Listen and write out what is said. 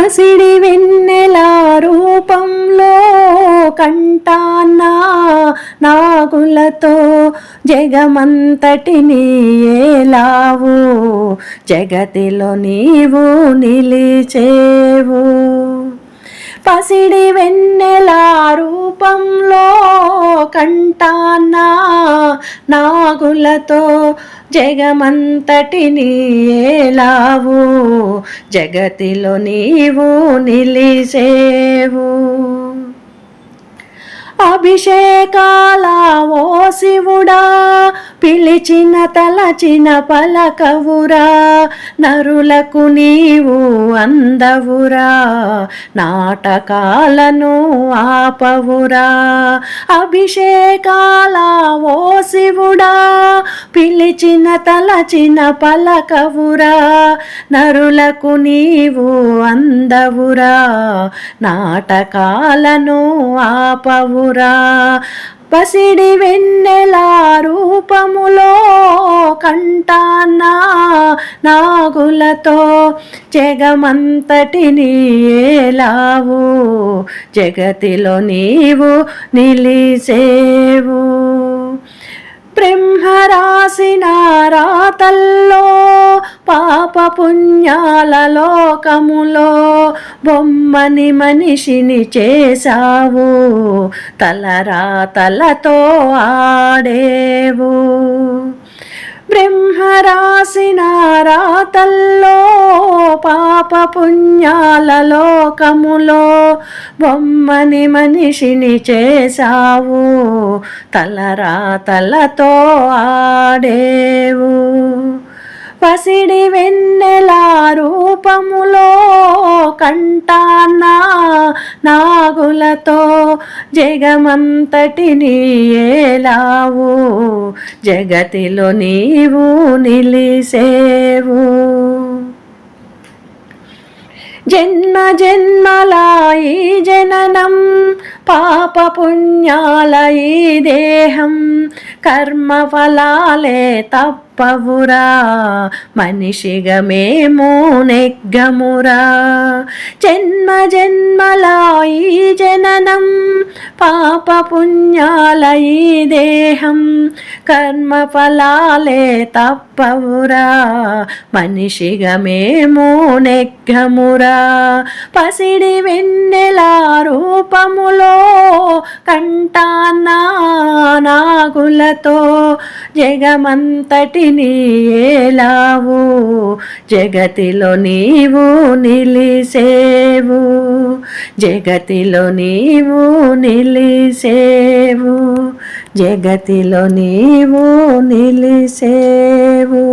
పసిడి వెన్నెల రూపంలో కంటానా నాగులతో జగమంతటిని ఏలావు జగతిలో నీవు నిలిచేవు. పసిడి వెన్నెల రూపంలో కంటానా నాగులతో జగమంతటిని ఏలావు జగతిలో నీవు నిలిసేవు. అభిషేకాల ఓ శివుడా పిలిచిన తలచిన పలకవురా నరులకు నీవు అందవురా నాటకాలను ఆపవురా. అభిషేకాల ఓ శివుడా పిలిచిన తలచిన పలకవురా నరులకు నీవు అందవురా నాటకాలను ఆపవురా. పసిడి వెన్నెల రూపములో కంటాన్నా నాగులతో జగమంతటిని ఏలావు జగతిలో నీవు నిలిసేవు. బ్రహ్మ రాసిన రాతల్లో పాప పుణ్యాల లోకములో బొమ్మని మనిషిని చేశావు తలరాతలతో ఆడేవు. బ్రహ్మ రాసిన పుణ్యాల లోకములో బొమ్మని మనిషిని చేశావు తలరాతలతో ఆడేవు. పసిడి వెన్నెల రూపములో కంటాన్నా నాగులతో జగమంతటిని ఏలావు జగతిలో నీవు నిలిసేవు. జన్మ జన్మలాయి జననం పాప పుణ్యాల దేహం కర్మఫలాలే తప్ప గొప్పవురా మనిషిగా మేము నెగ్గమురా. జన్మ జన్మలాయి జననం పాప పుణ్యాల ఈ దేహం. కర్మ ఫలాలే తప్పవురా మనిషిగా మేము నెగ్గమురా. పసిడి వెన్నెల కంటానాగులతో జగమంతటిని ఏలావు జగతిలో నీవు నిలిసేవు జగతిలో నీవు నిలిసేవు జగతిలో నీవు నిలిసేవు.